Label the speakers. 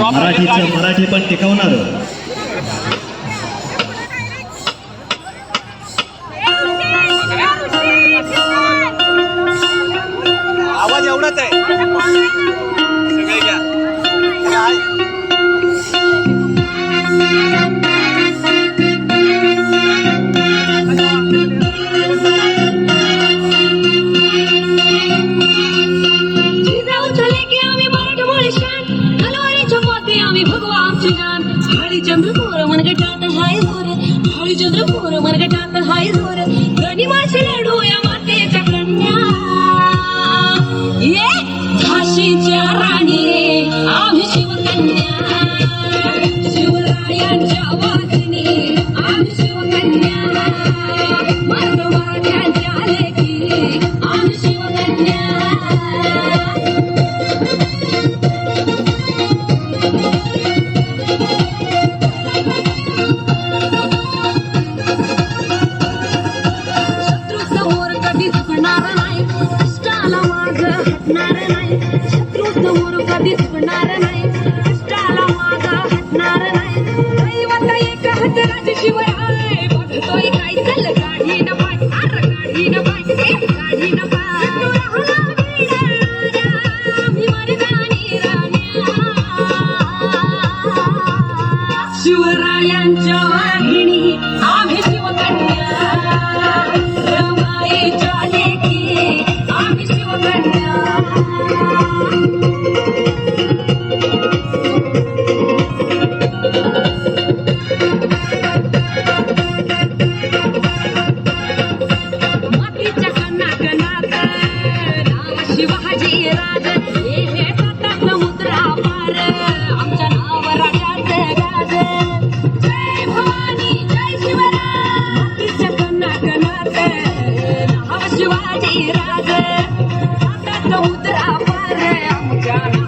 Speaker 1: मराठीचं मराठी पण टिकवणार.
Speaker 2: आवाज एवढाच आहे. सगळे घ्या.
Speaker 3: हरिचंद्र मोर मनगटात हाय जोर. हरिचंद्र मोर मनगटात हाय जोर. गणिमाची लढू या मातेच्या कन्या. ये झाशीच्या हटणार नाही. शत्रू समोर कधी झुकणार नाही. कष्टाला माग हटणार नाही. दैवत एक हजराज शिवराय बघतोय काय चल काढी न पाय आर काढी न पाय काढी न पाय शिवरायांच्या Música नऊ समुद्रा पार आमच्या